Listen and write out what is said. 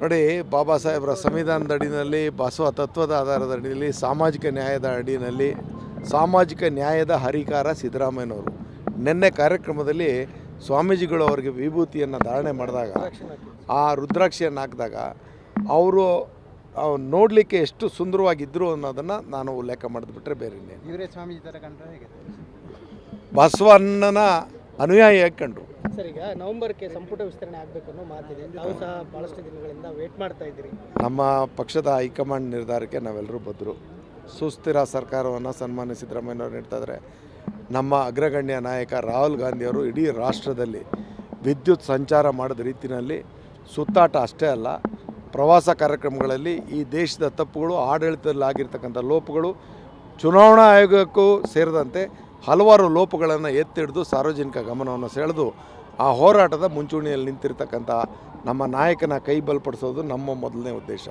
ನೋಡಿ ಬಾಬಾ ಸಾಹೇಬರ ಸಂವಿಧಾನದ ಅಡಿನಲ್ಲಿ ಬಸವ ತತ್ವದ ಆಧಾರದ ಅಡಿಯಲ್ಲಿ ಸಾಮಾಜಿಕ ನ್ಯಾಯದ ಅಡಿನಲ್ಲಿ ಸಾಮಾಜಿಕ ನ್ಯಾಯದ ಹರಿಕಾರ ಸಿದ್ದರಾಮಯ್ಯನವರು. ನಿನ್ನೆ ಕಾರ್ಯಕ್ರಮದಲ್ಲಿ ಸ್ವಾಮೀಜಿಗಳು ಅವರಿಗೆ ವಿಭೂತಿಯನ್ನು ಧಾರಣೆ ಮಾಡಿದಾಗ ಆ ರುದ್ರಾಕ್ಷಿಯನ್ನು ಹಾಕಿದಾಗ ಅವರು ನೋಡಲಿಕ್ಕೆ ಎಷ್ಟು ಸುಂದರವಾಗಿದ್ದರು ಅನ್ನೋದನ್ನು ನಾನು ಉಲ್ಲೇಖ ಮಾಡಿದ್ಬಿಟ್ರೆ ಬೇರೆ ಬಸವಣ್ಣನ ಅನುಯಾಯಿಯಾಗಿ ಹಾಕೊಂಡ್ರು ಸರ್ ಈಗ ನವೆಂಬರ್ಗೆ ಸಂಪುಟ ವಿಸ್ತರಣೆ ಆಗಬೇಕು ಅನ್ನೋ ಮಾತಿದೆ. ತಾವು ಸಹ ದಿನಗಳಿಂದ ವೇಟ್ ಮಾಡ್ತಾ ಇದ್ದೀರಿ. ನಮ್ಮ ಪಕ್ಷದ ಹೈಕಮಾಂಡ್ ನಿರ್ಧಾರಕ್ಕೆ ನಾವೆಲ್ಲರೂ ಬದ್ದರು ಸುಸ್ಥಿರ ಸರ್ಕಾರವನ್ನು ಸನ್ಮಾನ ಸಿದ್ದರಾಮಯ್ಯನವರು ನೀಡ್ತಾ ಇದ್ದಾರೆ ನಮ್ಮ ಅಗ್ರಗಣ್ಯ ನಾಯಕ ರಾಹುಲ್ ಗಾಂಧಿಯವರು ಇಡೀ ರಾಷ್ಟ್ರದಲ್ಲಿ ವಿದ್ಯುತ್ ಸಂಚಾರ ಮಾಡಿದ ರೀತಿಯಲ್ಲಿ ಸುತ್ತಾಟ ಅಷ್ಟೇ ಅಲ್ಲ ಪ್ರವಾಸ ಕಾರ್ಯಕ್ರಮಗಳಲ್ಲಿ ಈ ದೇಶದ ತಪ್ಪುಗಳು ಆಡಳಿತದಲ್ಲಿ ಆಗಿರ್ತಕ್ಕಂಥ ಲೋಪಗಳು ಚುನಾವಣಾ ಆಯೋಗಕ್ಕೂ ಸೇರಿದಂತೆ ಹಲವಾರು ಲೋಪಗಳನ್ನು ಎತ್ತಿಡಿದು ಸಾರ್ವಜನಿಕ ಗಮನವನ್ನು ಸೆಳೆದು ಆ ಹೋರಾಟದ ಮುಂಚೂಣಿಯಲ್ಲಿ ನಿಂತಿರ್ತಕ್ಕಂಥ ನಮ್ಮ ನಾಯಕನ ಕೈ ಬಲಪಡಿಸೋದು ನಮ್ಮ ಮೊದಲನೇ ಉದ್ದೇಶ.